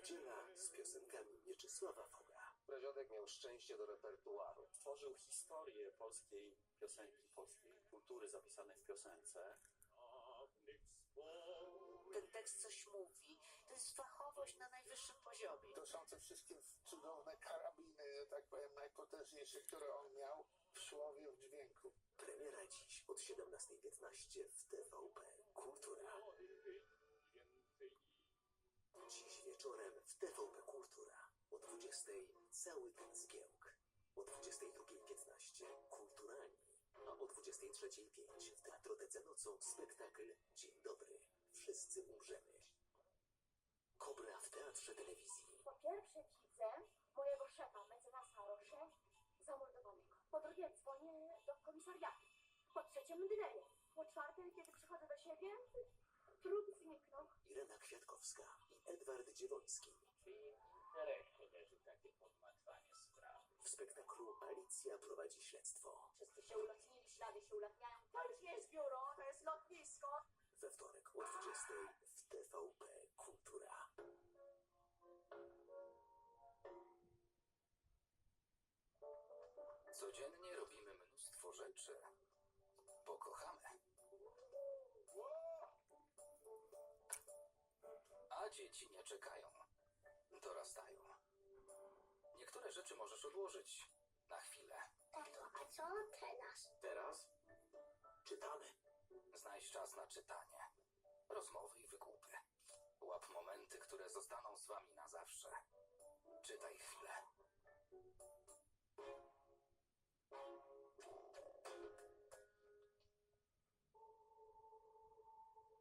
Niedziela z piosenkami Mieczysława Foga. Pradziadek miał szczęście do repertuaru. tworzył historię polskiej piosenki, polskiej kultury zapisanej w piosence. Ten tekst coś mówi. To jest fachowość na najwyższym poziomie. To są te wszystkie cudowne karabiny, że tak powiem, najpotężniejsze, które on miał w słowie, w dźwięku. Premiera dziś od 17.15 w 20 cały ten zgiełk. O 22.15 kulturalni, a o 23.05 w Teatrotece nocą spektakl Dzień Dobry. Wszyscy umrzemy. Kobra w Teatrze Telewizji. Po pierwsze widzę mojego szefa, mecenasa Rosze, zamordowanego. Po drugie dzwonię do komisariatu. Po trzecie mdleję. Po czwarte, kiedy przychodzę do siebie, trup zniknął. Irena Kwiatkowska i Edward Dziewoński. Spektaklu Alicja prowadzi śledztwo. Wszyscy się ulotnili, ślady się ulatniają. To już nie jest biuro, to jest lotnisko. We wtorek o 20 w TVP Kultura. Codziennie robimy mnóstwo rzeczy, bo kochamy. A dzieci nie czekają. Dorastają. Niektóre rzeczy możesz odłożyć na chwilę. Tato, a co teraz? Teraz czytamy. Znajdź czas na czytanie, rozmowy i wygłupy. Łap momenty, które zostaną z wami na zawsze.